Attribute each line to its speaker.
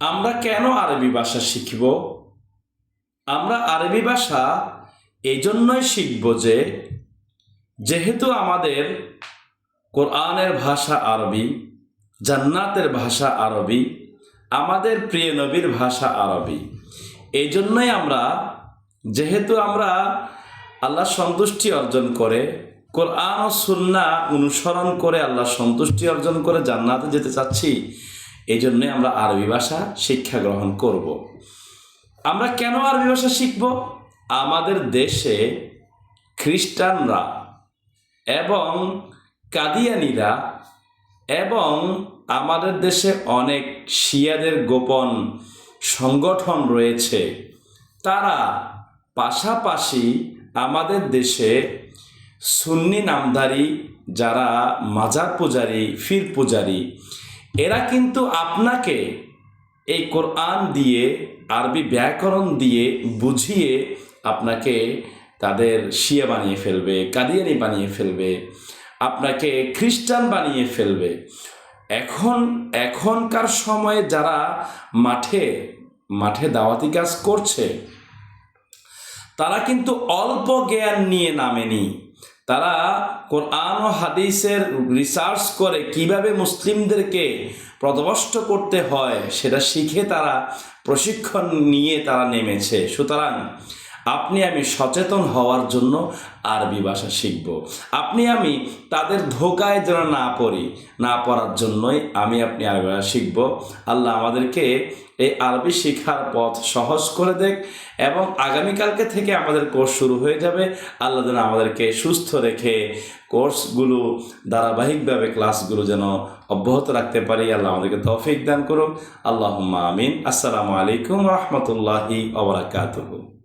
Speaker 1: আমরা কেন আরবি ভাষা শিখব? আমরা আরবি ভাষা এই জন্যই শিখব যে, যেহেতু আমাদের কোরআনের ভাষা আরবি, জান্নাতের ভাষা আরবি, আমাদের প্রিয় নবীর ভাষা আরবি এই জন্যই আমরা, যেহেতু আমরা আল্লাহ সন্তুষ্টি অর্জন করে, কোরআন ও সুন্না অনুসরণ করে আল্লাহ সন্তুষ্টি অর্জন করে জান্নাতে যেতে চাচ্ছি এই জন্যই আমরা আরবি ভাষা শিক্ষা গ্রহণ করব। আমরা কেন আরবি ভাষা শিখব আমাদের দেশে খ্রিস্টানরা এবং কাদিয়ানিরা এবং আমাদের দেশে অনেক শিয়াদের গোপন সংগঠন রয়েছে তারা পাশাপাশি আমাদের দেশে সুন্নি নামধারী যারা মাজার পূজারী ফির পূজারী এরা কিন্তু আপনাকে এই কোরআন দিয়ে, আরবি ব্যাকরণ দিয়ে বুঝিয়ে আপনাকে তাদের শিয়া বানিয়ে ফেলবে, কাদিয়ানি বানিয়ে ফেলবে, আপনাকে খ্রিস্টান বানিয়ে ফেলবে। এখন, এখনকার সময়ে যারা মাঠে মাঠে দাওয়াতি কাজ করছে, তারা কিন্তু অল্প জ্ঞান নিয়ে নামেনি। তারা কোরআন ও হাদিসের রিসার্চ করে কীভাবে মুসলিমদেরকে প্রদবষ্ট করতে হয়, সেটা শিখে তারা প্রশিক্ষণ নিয়ে তারা নেমেছে। সুতরাং আপনি আমি সচেতন হওয়ার জন্য আরবি ভাষা শিখব। আপনি আমি তাদের ধোকায় যেন না পড়ি, না পড়ার জন্যই আমি আপনি আরবি ভাষা শিখব। আল্লাহ আমাদেরকে এই আরবি শেখার পথ সহজ করে দেখ এবং আগামীকালকে থেকে আমাদের কোর্স শুরু হয়ে যাবে। আল্লাহ যেন আমাদেরকে সুস্থ রেখে কোর্সগুলো, ধারাবাহিকভাবে ক্লাসগুলো যেন অব্যাহত রাখতে পারি। আল্লাহ আমাদেরকে তৌফিক দান করুক। আল্লাহ আমিন। আসসালামু আলাইকুম রহমতুল্লাহি